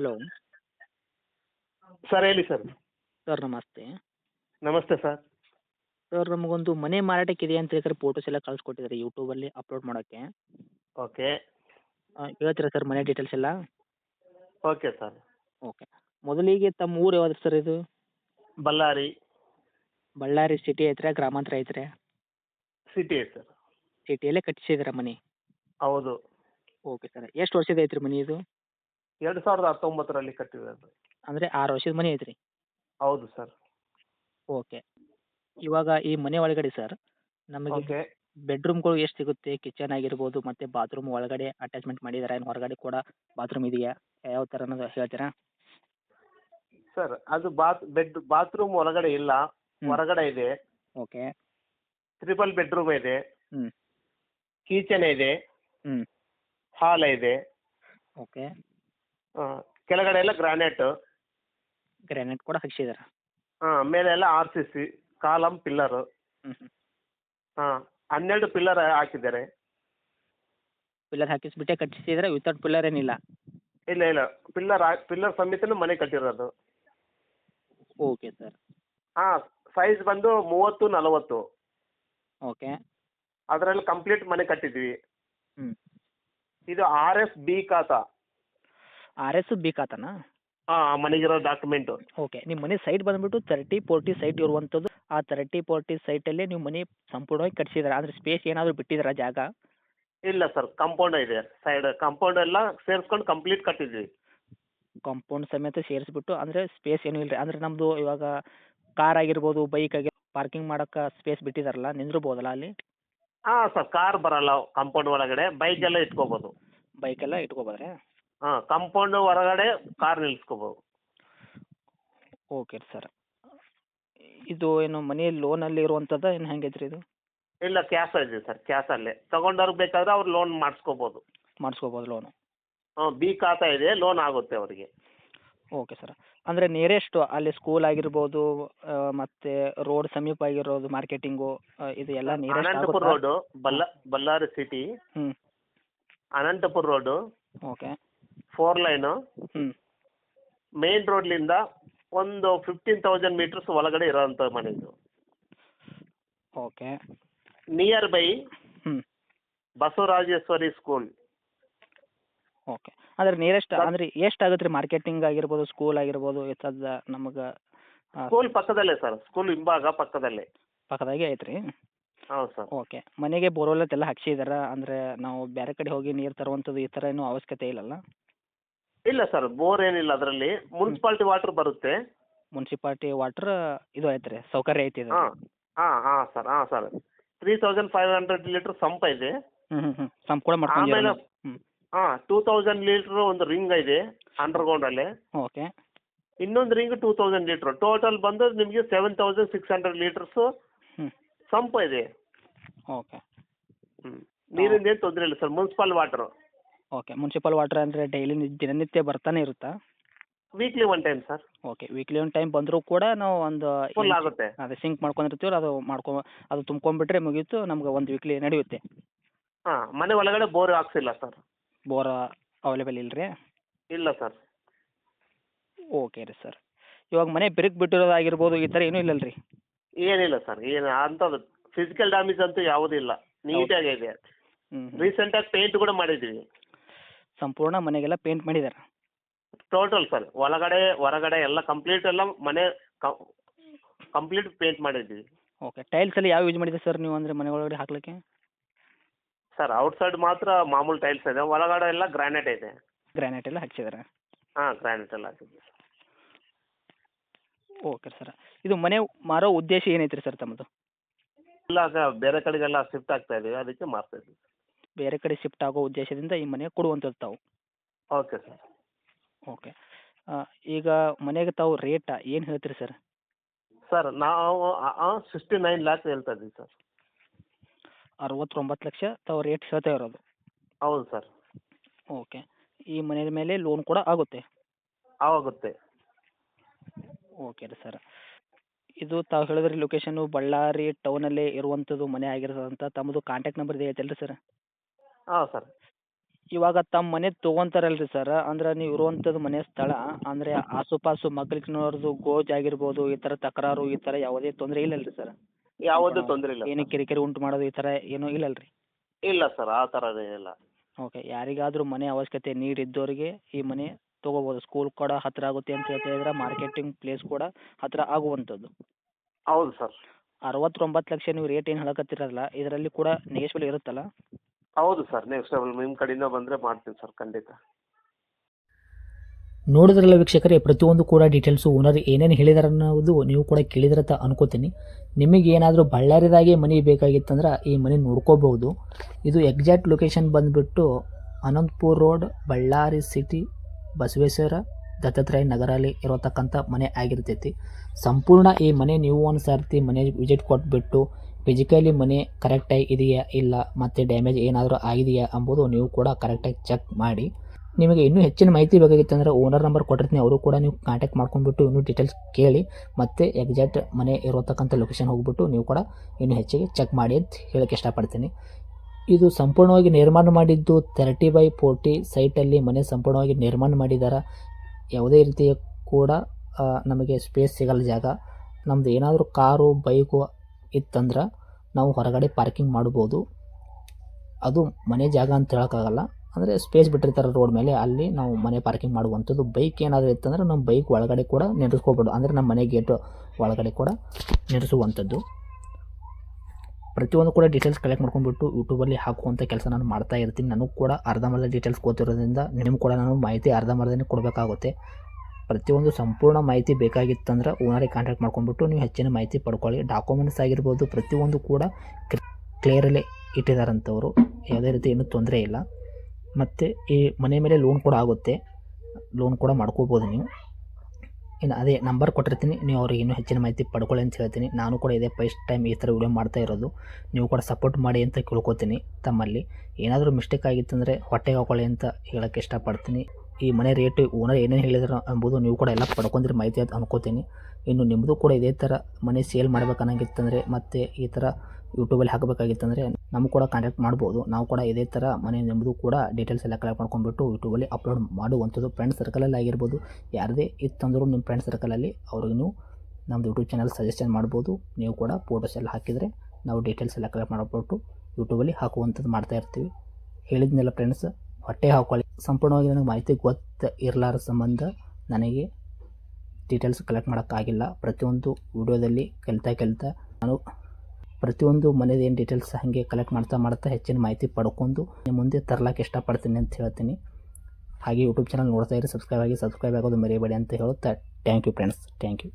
Hello. Sir ಹೇಳಿ sir. Sir ನಮಸ್ತೆ. ನಮಸ್ತೆ ಸರ್. ಸರ್ ನಮಗೊಂದು ಮನೆ ಮಾರಾಟಕ್ಕೆ ಇದೆ ಅಂತ ಹೇಳ್ತಾರೆ ಫೋಟೋಸ್ ಎಲ್ಲ ಕಳ್ಸಿಕೊಟ್ಟಿದ್ದಾರೆ ಯೂಟ್ಯೂಬಲ್ಲಿ ಅಪ್ಲೋಡ್ ಮಾಡೋಕ್ಕೆ. ಓಕೆ. ಹೇಳ್ತೀರಾ ಸರ್ ಮನೆ ಡೀಟೇಲ್ಸ್ ಎಲ್ಲ? Okay sir. ಓಕೆ. ಮೊದಲಿಗೆ ತಮ್ಮ ಊರು ಯಾವ್ದು ಸರ್ ಇದು? ಬಳ್ಳಾರಿ. ಬಳ್ಳಾರಿ ಸಿಟಿ ಐತ್ರಾ ಗ್ರಾಮಾಂತರ ಐತ್ರ? ಸಿಟಿ ಸರ್ ಸಿಟಿಯಲ್ಲೇ ಕಟ್ಟಿಸಿದ್ರ ಮನೆ? ಹೌದು. Okay sir. ಎಷ್ಟು ವರ್ಷದ ಐತ್ರಿ ಮನೆ ಇದು? ಎರಡು ಸಾವಿರದ ಹತ್ತೊಂಬತ್ತರಲ್ಲಿ ಕಟ್ಟಿರೋದು ಅಂದರೆ ಆರು ವರ್ಷದ ಮನೆ ಐತ್ರಿ? ಹೌದು ಸರ್. ಓಕೆ. ಇವಾಗ ಈ ಮನೆ ಒಳಗಡೆ ಸರ್ ನಮಗೆ ಓಕೆ. ಬೆಡ್ರೂಮ್ಗಳು ಎಷ್ಟು ಸಿಗುತ್ತೆ? ಕಿಚನ್ ಆಗಿರ್ಬೋದು ಮತ್ತೆ ಬಾತ್ರೂಮ್ ಒಳಗಡೆ ಅಟ್ಯಾಚ್ಮೆಂಟ್ ಮಾಡಿದಾರಾ ಏನು? ಹೊರಗಡೆ ಕೂಡ ಬಾತ್ರೂಮ್ ಇದೆಯಾ? ಯಾವ ಥರ ಅನ್ನೋದು ಹೇಳ್ತೀರಾ? ಸರ್ ಅದು ಬಾತ್ ಬೆಡ್ ಬಾತ್ರೂಮ್ ಒಳಗಡೆ ಇಲ್ಲ. ಹ್ಮ್. ಹೊರಗಡೆ ಇದೆ. ಓಕೆ. ಟ್ರಿಪಲ್ ಬೆಡ್ರೂಮ್ ಇದೆ. ಹ್ಮ್. ಕಿಚನ್ ಇದೆ. ಹ್ಮ್. ಹಾಲ್ ಇದೆ. ಓಕೆ. ಆ, ಕೆಳಗಡೆ ಎಲ್ಲ ಗ್ರಾನೈಟ್. ಗ್ರಾನೈಟ್ ಕೂಡ ಹಾಕ್ಸಿದಾರ ಮೇಲೆ ಎಲ್ಲ R C C column pillar. ಹ್ಞೂ ಹ್ಞೂ ಹಾಂ ಹನ್ನೆರಡು ಪಿಲ್ಲರ್ ಹಾಕಿದ್ದಾರೆ. ಪಿಲ್ಲರ್ ಹಾಕಿಸ್ಬಿಟ್ಟೆ ಕಟ್ಟಿಸಿದ್ರೆ ವಿತೌಟ್ ಪಿಲ್ಲರ್ ಏನಿಲ್ಲ. ಇಲ್ಲ ಇಲ್ಲ. ಪಿಲ್ಲರ್ ಪಿಲ್ಲರ್ ಸಮೇತನೂ ಮನೆ ಕಟ್ಟಿರೋದು. ಓಕೆ ಸರ್ ಹಾಂ ಸೈಜ್ ಬಂದು ಮೂವತ್ತು ನಲವತ್ತು. ಓಕೆ ಅದರಲ್ಲಿ ಕಂಪ್ಲೀಟ್ ಮನೆ ಕಟ್ಟಿದ್ವಿ. ಹ್ಞೂ ಇದು ಆರ್ ಎಸ್ ಬಿ ಖಾತಾ ಆರ್ ಎಸ್ ಬಿ ಖಾತಾನಾ ಹಾಂ ಮನೆಗಿರೋ ಡಾಕ್ಯುಮೆಂಟು ಓಕೆ ನಿಮ್ಮ ಮನೆ ಸೈಟ್ ಬಂದ್ಬಿಟ್ಟು ತರ್ಟಿ ಫೋರ್ಟಿ ಸೈಟ್ ಇರುವಂಥದ್ದು. ಆ ತರ್ಟಿ ಫೋರ್ಟಿ ಸೈಟಲ್ಲೇ ನೀವು ಮನೆ ಸಂಪೂರ್ಣವಾಗಿ ಕಟ್ಸಿದ್ರ. ಅಂದ್ರೆ ಸ್ಪೇಸ್ ಏನಾದರೂ ಬಿಟ್ಟಿದ್ರ ಜಾಗ? ಇಲ್ಲ ಸರ್ ಕಾಂಪೌಂಡ್ ಇದೆ. ಸೈಡ್ ಕಾಂಪೌಂಡ್ ಎಲ್ಲ ಸೇರಿಸ್ಕೊಂಡು ಕಂಪ್ಲೀಟ್ ಕಟ್ಟಿದ್ವಿ. ಕಾಂಪೌಂಡ್ ಸಮೇತ ಸೇರಿಸ್ಬಿಟ್ಟು ಅಂದರೆ ಸ್ಪೇಸ್ ಏನೂ ಇಲ್ಲ ಅಂದರೆ ನಮ್ಮದು ಇವಾಗ ಕಾರ್ ಆಗಿರ್ಬೋದು ಬೈಕ್ ಆಗಿ ಪಾರ್ಕಿಂಗ್ ಮಾಡೋಕ್ಕೆ ಸ್ಪೇಸ್ ಬಿಟ್ಟಿದಾರಲ್ಲ ನಿಂದ್ರಬೋದಲ್ಲ ಅಲ್ಲಿ? ಹಾ ಸರ್ ಕಾರ್ ಬರಲ್ಲ ಕಾಂಪೌಂಡ್ ಒಳಗಡೆ. ಬೈಕ್ ಎಲ್ಲ ಇಟ್ಕೋಬೋದು. ಬೈಕೆಲ್ಲ ಇಟ್ಕೋಬೋದ್ರೆ? ಹಾಂ ಕಾಂಪೌಂಡ್ ಹೊರಗಡೆ ಕಾರ್ ನಿಲ್ಸ್ಕೋಬೋದು. ಓಕೆ ಸರ್ ಇದು ಏನು ಮನೆ ಲೋನಲ್ಲಿ ಇರುವಂಥದ್ದು ಏನು ಹೆಂಗೈತ್ರಿ ಇದು? ಇಲ್ಲ ಕ್ಯಾಶ್ ಇದೆ ಸರ್ ಕ್ಯಾಶಲ್ಲೇ ತಗೊಂಡವ್ರಿಗೆ ಬೇಕಾದ್ರೆ ಅವ್ರು ಲೋನ್ ಮಾಡಿಸ್ಕೋಬೋದು. ಮಾಡಿಸ್ಕೋಬೋದು ಲೋನ್ ಹಾಂ ಬಿ ಖಾತಾ ಇದೆ ಲೋನ್ ಆಗುತ್ತೆ ಅವರಿಗೆ. ಓಕೆ ಸರ್ ಅಂದ್ರೆ ನಿಯರೆಸ್ಟು ಅಲ್ಲಿ ಸ್ಕೂಲ್ ಆಗಿರ್ಬೋದು ಮತ್ತೆ ರೋಡ್ ಸಮೀಪ ಆಗಿರೋದು ಮಾರ್ಕೆಟಿಂಗು ಇದು ಎಲ್ಲ ನಿಯರೆಸ್ಟ್ ಅನಂತಪುರ ರೋಡು ಬಲ್ಲ ಬಳ್ಳಾರಿ ಸಿಟಿ ಹ್ಞೂ Anantapur road okay four lane ಹ್ಞೂ ಮೇನ್ ರೋಡ್ಲಿಂದ ಒಂದು ಫಿಫ್ಟೀನ್ ತೌಸಂಡ್ ಮೀಟರ್ಸ್ ಒಳಗಡೆ ಇರೋವಂಥ ಮನೆ ಇದು. ಓಕೆ. ನಿಯರ್ ಬೈ ಹ್ಞೂ ಬಸವರಾಜೇಶ್ವರಿ ಸ್ಕೂಲ್ ಓಕೆ. ಅಂದ್ರೆ ನಿಯರೆಸ್ಟ್ ಅಂದ್ರೆ ಎಷ್ಟು ಆಗುತ್ತೆ ರೀ? ಮಾರ್ಕೆಟಿಂಗ್ ಆಗಿರ್ಬೋದು ಸ್ಕೂಲ್ ಆಗಿರ್ಬೋದು ಇಂಥದ್ದು ನಮಗೆ ಸ್ಕೂಲ್ ಪಕ್ಕದಲ್ಲೇ ಸರ್ ಸ್ಕೂಲ್ ಹಿಂಭಾಗ ಪಕ್ಕದಲ್ಲೇ. ಪಕ್ಕದಾಗೆ ಐತ್ರಿ ಹೌದು ಸರ್ ಓಕೆ. ಮನೆಗೆ ಬೋರ್ವೆಲ್ ಎಲ್ಲ ಹಾಕ್ಸಿದಾರ ಅಂದ್ರೆ ನಾವು ಬೇರೆ ಕಡೆ ಹೋಗಿ ನೀರು ತರುವಂಥದ್ದು ಈ ಥರ ಏನೂ ಅವಶ್ಯಕತೆ ಇಲ್ಲಲ್ಲ? ಇಲ್ಲ ಸರ್ ಬೋರ್ ಏನಿಲ್ಲ ಅದರಲ್ಲಿ. ಮುನ್ಸಿಪಾಲ್ಟಿ ವಾಟರ್ ಬರುತ್ತೆ. ಮುನ್ಸಿಪಾಲ್ಟಿ ವಾಟರ್ ಇದು ಐತ್ರಿ ಸೌಕರ್ಯ ಐತಿ ಇದು. ಹಾಂ ಹಾಂ ಹಾಂ ಸರ್ ಹಾಂ sir. Three thousand five hundred litre sump ಇದೆ. ಹ್ಮ್ ಸಂಪ್ ಕೂಡ ಆಮೇಲೆ ಹಾಂ ಟೂ ತೌಸಂಡ್ ಲೀಟ್ರ್ ಒಂದು ರಿಂಗ್ ಇದೆ ಅಂಡರ್ಗ್ರೌಂಡಲ್ಲಿ ಓಕೆ. ಇನ್ನೊಂದು ring two thousand litre total ಬಂದು ನಿಮಗೆ seven thousand six hundred litres ಹ್ಮ್. ಸಂಪ್ ಇದೆ. ಓಕೆ. ಹ್ಞೂ ನೀರಿಂದ ಏನು ತೊಂದರೆ ಇಲ್ಲ sir municipal water okay municipal water ಅಂದರೆ ಡೈಲಿ ದಿನನಿತ್ಯ ಬರ್ತಾನೆ ಇರುತ್ತಾ? Weekly one time sir okay weekly one time ಬಂದರೂ ಕೂಡ ನಾವು ಒಂದು ಫುಲ್ ಆಗುತ್ತೆ. ಅದೇ ಸಿಂಕ್ ಮಾಡ್ಕೊಂಡಿರ್ತೀವಿ ಅದು ಮಾಡ್ಕೊ ಅದು ತುಂಬ್ಕೊಂಡ್ಬಿಟ್ರೆ ಮುಗೀತು ನಮ್ಗೆ ಒಂದು ವೀಕ್ಲಿ ನಡೆಯುತ್ತೆ. ಹಾಂ ಮನೆ ಒಳಗಡೆ ಬೋರ್ ಹಾಕ್ಸಿಲ್ಲ ಸರ್ ಬೋರ್ ಅವೈಲೇಬಲ್ ಇಲ್ಲ ರೀ ಇಲ್ಲ ಸರ್ ಓಕೆ ರೀ ಸರ್ ಇವಾಗ ಮನೆ ಬಿರುಕು ಬಿಟ್ಟಿರೋದಾಗಿರ್ಬೋದು ಈ ಥರ ಏನೂ ಇಲ್ಲಲ್ಲ ರೀ ಏನಿಲ್ಲ ಸರ್ ಏನು ಅಂಥದ್ದು ಫಿಸಿಕಲ್ ಡ್ಯಾಮೇಜ್ ಅಂತೂ ಯಾವುದೂ ಇಲ್ಲ ನೀಟಾಗಿ ಇದೆ ರೀಸೆಂಟಾಗಿ ಪೇಂಟ್ ಕೂಡ ಮಾಡಿದ್ದೀವಿ ಸಂಪೂರ್ಣ ಮನೆಗೆಲ್ಲ ಪೇಂಟ್ ಮಾಡಿದ್ದಾರೆ ಟೋಟಲ್ ಸರ್ ಒಳಗಡೆ ಹೊರಗಡೆ ಎಲ್ಲ ಕಂಪ್ಲೀಟ್ ಎಲ್ಲ ಮನೆ ಕಂಪ್ಲೀಟ್ ಪೇಂಟ್ ಮಾಡಿದ್ದೀವಿ ಓಕೆ ಟೈಲ್ಸ್ ಅಲ್ಲಿ ಯಾವ ಯೂಸ್ ಮಾಡಿದ್ರಿ ಸರ್ ನೀವು ಅಂದರೆ ಮನೆ ಒಳಗಡೆ ಹಾಕ್ಲಿಕ್ಕೆ? ಸರ್ ಔಟ್ಸೈಡ್ ಮಾತ್ರ ಮಾಮೂಲು ಟೈಲ್ಸ್ ಇದೆ ಒಳಗಡೆ ಎಲ್ಲ ಗ್ರಾನೈಟ್ ಇದೆ. ಗ್ರಾನೈಟ್ ಎಲ್ಲ ಹಾಕ್ಸಿದ್ದಾರೆ ಹಾಂ ಗ್ರಾನೈಟ್ ಎಲ್ಲ ಹಾಕಿದ್ವಿ ಓಕೆ ಸರ್ ಇದು ಮನೆ ಮಾರೋ ಉದ್ದೇಶ ಏನೈತ್ರಿ ಸರ್ ತಮ್ಮದು? ಇಲ್ಲ ಬೇರೆ ಕಡೆಗೆಲ್ಲ ಶಿಫ್ಟ್ ಆಗ್ತಾ ಇದೀವಿ ಅದಕ್ಕೆ ಮಾರ್ತಾ ಇದ್ದೀವಿ. ಬೇರೆ ಕಡೆ ಶಿಫ್ಟ್ ಆಗೋ ಉದ್ದೇಶದಿಂದ ಈ ಮನೆ ಕೊಡುವಂಥದ್ದು ತಾವು ಓಕೆ ಸರ್ ಓಕೆ ಈಗ ಮನೆಗೆ ತಾವು ರೇಟ ಏನು ಹೇಳ್ತೀರಿ ಸರ್ ಸರ್ ನಾವು ಸಿಕ್ಸ್ಟಿ ನೈನ್ ಲ್ಯಾಕ್ಸ್ ಹೇಳ್ತಾ ಇದ್ದೀವಿ ಸರ್ ಅರವತ್ತೊಂಬತ್ತು ಲಕ್ಷ ತಾವು ರೇಟ್ ಹೇಳ್ತಾ ಇರೋದು. ಹೌದು ಸರ್ ಓಕೆ ಈ ಮನೆಯ ಮೇಲೆ ಲೋನ್ ಕೂಡ ಆಗುತ್ತೆ. ಆಗುತ್ತೆ. ಓಕೆ ರೀ ಸರ್ ಇದು ತಾವು ಹೇಳಿದ್ರಿ ಲೊಕೇಶನ್ನು ಬಳ್ಳಾರಿ ಟೌನಲ್ಲೇ ಇರುವಂಥದ್ದು ಮನೆ ಆಗಿರೋದಂತ ತಮ್ಮದು ಕಾಂಟ್ಯಾಕ್ಟ್ ನಂಬರ್ ಇದೆ ಐತಲ್ಲ ರೀ ಸರ್ ಹಾಂ ಸರ್ ಇವಾಗ ತಮ್ಮ ಮನೆ ತೊಗೊಂತಾರಲ್ರಿ ಸರ್ ಅಂದ್ರೆ ನೀವು ಇರುವಂಥದ್ದು ಮನೆ ಸ್ಥಳ ಅಂದರೆ ಆಸುಪಾಸು ಮಗ್ಗಲಿನವ್ರದ್ದು ಗೋಜ್ ಆಗಿರ್ಬೋದು ಈ ತರ ತಕರಾರು ಈ ತರ ಯಾವುದೇ ತೊಂದರೆ ಇಲ್ಲಲ್ರಿ ಸರ್ ಯಾವುದೇ ತೊಂದರೆ ಇಲ್ಲ ಏನು ಕಿರಿಕಿರಿ ಉಂಟು ಮಾಡೋದು ಈ ಥರ ಏನೂ ಇಲ್ಲಲ್ರಿ? ಇಲ್ಲ ಸರ್ ಆ ತರ ಏನಿಲ್ಲ ಓಕೆ ಯಾರಿಗಾದರೂ ಮನೆ ಅವಶ್ಯಕತೆ ನೀಡಿದ್ದವರಿಗೆ ಈ ಮನೆ ತೊಗೋಬೋದು. ಸ್ಕೂಲ್ ಕೂಡ ಹತ್ರ ಆಗುತ್ತೆ ಅಂತ ಹೇಳ್ತಾ ಮಾರ್ಕೆಟಿಂಗ್ ಪ್ಲೇಸ್ ಕೂಡ ಹತ್ರ ಆಗುವಂತದ್ದು ಹೌದು ಸರ್ ಅರವತ್ತೊಂಬತ್ತು ಲಕ್ಷ ನೀವು ರೇಟ್ ಏನು ಹೇಳಕತ್ತಿರಲ್ಲ ಇದರಲ್ಲಿ ಕೂಡ ನೆಗೆಶ್ಬಲ್ ಇರುತ್ತಲ್ಲ? ಹೌದು ಸರ್ ನೆಕ್ಸ್ಟ್ ನಿಮ್ಮ ಕಡೆಯಿಂದ ಬಂದರೆ ಮಾಡ್ತೀನಿ ಸರ್, ಖಂಡಿತ. ನೋಡಿದ್ರಲ್ಲ ವೀಕ್ಷಕರೇ, ಪ್ರತಿಯೊಂದು ಕೂಡ ಡೀಟೇಲ್ಸು ಓನರ್ ಏನೇನು ಹೇಳಿದಾರೆ ಅನ್ನೋದು ನೀವು ಕೂಡ ಕೇಳಿದ್ರೆ ಅಂತ ಅನ್ಕೋತೀನಿ. ನಿಮಗೆ ಏನಾದರೂ ಬಳ್ಳಾರಿದಾಗೆ ಮನೆ ಬೇಕಾಗಿತ್ತಂದ್ರೆ ಈ ಮನೆ ನೋಡ್ಕೋಬಹುದು. ಇದು ಎಕ್ಸಾಕ್ಟ್ ಲೊಕೇಶನ್ ಬಂದುಬಿಟ್ಟು ಅನಂತಪುರ್ ರೋಡ್, ಬಳ್ಳಾರಿ ಸಿಟಿ ಬಸವೇಶ್ವರ, ದತ್ತಾತ್ರೇಯ ನಗರಲ್ಲಿ ಇರತಕ್ಕಂಥ ಮನೆ ಆಗಿರ್ತೈತಿ. ಸಂಪೂರ್ಣ ಈ ಮನೆ ನೀವು ಒಂದು ಸರ್ತಿ ಮನೆ ವಿಸಿಟ್ ಕೊಟ್ಬಿಟ್ಟು ಫಿಸಿಕಲಿ ಮನೆ ಕರೆಕ್ಟಾಗಿ ಇದೆಯಾ ಇಲ್ಲ ಮತ್ತು ಡ್ಯಾಮೇಜ್ ಏನಾದರೂ ಆಗಿದೆಯಾ ಎಂಬುದು ನೀವು ಕೂಡ ಕರೆಕ್ಟಾಗಿ ಚೆಕ್ ಮಾಡಿ. ನಿಮಗೆ ಇನ್ನೂ ಹೆಚ್ಚಿನ ಮಾಹಿತಿ ಬೇಕಾಗಿತ್ತಂದ್ರೆ ಓನರ್ ನಂಬರ್ ಕೊಟ್ಟಿರ್ತೀನಿ, ಅವರು ಕೂಡ ನೀವು ಕಾಂಟ್ಯಾಕ್ಟ್ ಮಾಡ್ಕೊಂಡ್ಬಿಟ್ಟು ಇನ್ನೂ ಡೀಟೇಲ್ಸ್ ಕೇಳಿ ಮತ್ತು ಎಕ್ಸಾಕ್ಟ್ ಮನೆ ಇರತಕ್ಕಂಥ ಲೊಕೇಶನ್ ಹೋಗ್ಬಿಟ್ಟು ನೀವು ಕೂಡ ಇನ್ನೂ ಹೆಚ್ಚಿಗೆ ಚೆಕ್ ಮಾಡಿ ಅಂತ ಹೇಳೋಕ್ಕೆ ಇಷ್ಟಪಡ್ತೀನಿ. ಇದು ಸಂಪೂರ್ಣವಾಗಿ ನಿರ್ಮಾಣ ಮಾಡಿದ್ದು ತರ್ಟಿ ಬೈ ಫೋರ್ಟಿ ಸೈಟಲ್ಲಿ ಮನೆ ಸಂಪೂರ್ಣವಾಗಿ ನಿರ್ಮಾಣ ಮಾಡಿದ್ದಾರೆ ಯಾವುದೇ ರೀತಿಯ ಕೂಡ ನಮಗೆ ಸ್ಪೇಸ್ ಸಿಗಲ್ಲ ಜಾಗ. ನಮ್ಮದು ಏನಾದರೂ ಕಾರು ಬೈಕು ಇತ್ತಂದ್ರೆ ನಾವು ಹೊರಗಡೆ ಪಾರ್ಕಿಂಗ್ ಮಾಡ್ಬೋದು. ಅದು ಮನೆ ಜಾಗ ಅಂತ ಹೇಳೋಕ್ಕಾಗಲ್ಲ. ಅಂದರೆ ಸ್ಪೇಸ್ ಬಿಟ್ಟಿರ್ತಾರೆ ರೋಡ್ ಮೇಲೆ, ಅಲ್ಲಿ ನಾವು ಮನೆ ಪಾರ್ಕಿಂಗ್ ಮಾಡುವಂಥದ್ದು. ಬೈಕ್ ಏನಾದರೂ ಇತ್ತಂದ್ರೆ ನಮ್ಮ ಬೈಕ್ ಒಳಗಡೆ ಕೂಡ ನಿಲ್ಲಿಸ್ಕೋಬೋದು ಅಂದರೆ ನಮ್ಮ ಮನೆ ಗೇಟ್ ಒಳಗಡೆ ಕೂಡ ನಿಲ್ಲಿಸುವಂಥದ್ದು ಪ್ರತಿಯೊಂದು ಕೂಡ ಡೀಟೇಲ್ಸ್ ಕಲೆಕ್ಟ್ ಮಾಡ್ಕೊಂಡ್ಬಿಟ್ಟು ಯೂಟ್ಯೂಬಲ್ಲಿ ಹಾಕುವಂಥ ಕೆಲಸ ನಾನು ಮಾಡ್ತಾ ಇರ್ತೀನಿ. ನನಗೂ ಕೂಡ ಅರ್ಧಂಬರ್ಧ ಡೀಟೇಲ್ಸ್ ಗೊತ್ತಿರೋದ್ರಿಂದ ನಿಮಗೆ ಕೂಡ ನಾನು ಮಾಹಿತಿ ಅರ್ಧಂಬರ್ಧನೇ ಕೊಡಬೇಕಾಗುತ್ತೆ. ಪ್ರತಿಯೊಂದು ಸಂಪೂರ್ಣ ಮಾಹಿತಿ ಬೇಕಾಗಿತ್ತಂದ್ರೆ ಓನರಿಗೆ ಕಾಂಟ್ಯಾಕ್ಟ್ ಮಾಡ್ಕೊಂಡ್ಬಿಟ್ಟು ನೀವು ಹೆಚ್ಚಿನ ಮಾಹಿತಿ ಪಡ್ಕೊಳ್ಳಿ. ಡಾಕ್ಯುಮೆಂಟ್ಸ್ ಆಗಿರ್ಬೋದು, ಪ್ರತಿಯೊಂದು ಕೂಡ ಕ್ಲಿಯರಲ್ಲೇ ಇಟ್ಟಿದ್ದಾರಂಥವ್ರು ಯಾವುದೇ ರೀತಿ ಏನೂ ತೊಂದರೆ ಇಲ್ಲ. ಮತ್ತು ಈ ಮನೆ ಮೇಲೆ ಲೋನ್ ಕೂಡ ಆಗುತ್ತೆ. ಲೋನ್ ಕೂಡ ಮಾಡ್ಕೋಬೋದು ನೀವು. ಇನ್ನು ಅದೇ ನಂಬರ್ ಕೊಟ್ಟಿರ್ತೀನಿ. ನೀವು ಅವ್ರಿಗೆ ಇನ್ನೂ ಹೆಚ್ಚಿನ ಮಾಹಿತಿ ಪಡ್ಕೊಳ್ಳಿ ಅಂತ ಹೇಳ್ತೀನಿ. ನಾನು ಕೂಡ ಇದೇ ಫಸ್ಟ್ ಟೈಮ್ ಈ ಥರ ವಿಡಿಯೋ ಮಾಡ್ತಾ ಇರೋದು. ನೀವು ಕೂಡ ಸಪೋರ್ಟ್ ಮಾಡಿ ಅಂತ ಕೇಳ್ಕೊತೀನಿ ತಮ್ಮಲ್ಲಿ. ಏನಾದರೂ ಮಿಸ್ಟೇಕ್ ಆಗಿತ್ತಂದರೆ ಹೊಟ್ಟೆಗೆ ಹಾಕೊಳ್ಳಿ ಅಂತ ಹೇಳೋಕ್ಕೆ ಇಷ್ಟಪಡ್ತೀನಿ. ಈ ಮನೆ ರೇಟು ಓನರ್ ಏನೇನು ಹೇಳಿದ್ರು ಎಂಬುದು ನೀವು ಕೂಡ ಎಲ್ಲ ಪಡ್ಕೊಂಡಿರಿ, ಮಾಹಿತಿ ಅಂತ ಅನ್ಕೋತೀನಿ. ಇನ್ನು ನಿಮ್ಮದು ಕೂಡ ಇದೇ ಥರ ಮನೆ ಸೇಲ್ ಮಾಡ್ಬೇಕನ್ನಂಗಿತ್ತಂದರೆ ಮತ್ತು ಈ ಥರ ಯೂಟ್ಯೂಬಲ್ಲಿ ಹಾಕಬೇಕಾಗಿತ್ತಂದರೆ ನಮ್ಮ ಕೂಡ ಕಾಂಟ್ಯಾಕ್ಟ್ ಮಾಡ್ಬೋದು. ನಾವು ಕೂಡ ಇದೇ ಥರ ಮನೆ ನಿಮ್ಮದು ಕೂಡ ಡೀಟೇಲ್ಸ್ ಎಲ್ಲ ಕಲೆಕ್ಟ್ ಮಾಡ್ಕೊಂಡ್ಬಿಟ್ಟು ಯೂಟ್ಯೂಬಲ್ಲಿ ಅಪ್ಲೋಡ್ ಮಾಡುವಂಥದ್ದು ಫ್ರೆಂಡ್ ಸರ್ಕಲಲ್ಲಿ ಆಗಿರ್ಬೋದು. ಯಾರದೇ ಇತ್ತಂದರೂ ನಿಮ್ಮ ಫ್ರೆಂಡ್ ಸರ್ಕಲಲ್ಲಿ ನೀವು ನಮ್ಮದು ಯೂಟ್ಯೂಬ್ ಚಾನಲ್ ಸಜೆಷನ್ ಮಾಡ್ಬೋದು. ನೀವು ಕೂಡ ಫೋಟೋಸ್ ಎಲ್ಲ ಹಾಕಿದರೆ ನಾವು ಡೀಟೇಲ್ಸ್ ಎಲ್ಲ ಕಲೆಕ್ಟ್ ಮಾಡಿಬಿಟ್ಟು ಯೂಟ್ಯೂಬಲ್ಲಿ ಹಾಕುವಂಥದ್ದು ಮಾಡ್ತಾ ಇರ್ತೀವಿ. ಹೇಳಿದ್ನೆಲ್ಲ ಫ್ರೆಂಡ್ಸ್ ಹೊಟ್ಟೆ ಹಾಕೊಳ್ಳಿ ಸಂಪೂರ್ಣವಾಗಿ ನನಗೆ ಮಾಹಿತಿ ಗೊತ್ತು ಇರಲಾರ ಸಂಬಂಧ ನನಗೆ ಡೀಟೇಲ್ಸ್ ಕಲೆಕ್ಟ್ ಮಾಡೋಕ್ಕಾಗಿಲ್ಲ ಪ್ರತಿಯೊಂದು ವಿಡಿಯೋದಲ್ಲಿ ಕಲಿತಾ ಕಲಿತಾ ನಾನು ಪ್ರತಿಯೊಂದು ಮನೇದು ಏನು ಡೀಟೇಲ್ಸ್ ಹಾಗೆ ಕಲೆಕ್ಟ್ ಮಾಡ್ತಾ ಮಾಡ್ತಾ ಹೆಚ್ಚಿನ ಮಾಹಿತಿ ಪಡ್ಕೊಂಡು ಮುಂದೆ ತರ್ಲಕ್ಕೆ ಇಷ್ಟಪಡ್ತೀನಿ ಅಂತ ಹೇಳ್ತೀನಿ. ಹಾಗೆ ಯೂಟ್ಯೂಬ್ ಚಾನಲ್ ನೋಡ್ತಾ ಇರಿ ಸಬ್ಸ್ಕ್ರೈಬ್ ಆಗಿ ಸಬ್ಸ್ಕ್ರೈಬ್ ಆಗೋದು ಮರೆಯಬೇಡಿ ಅಂತ ಹೇಳುತ್ತಾ. Thank you friends thank you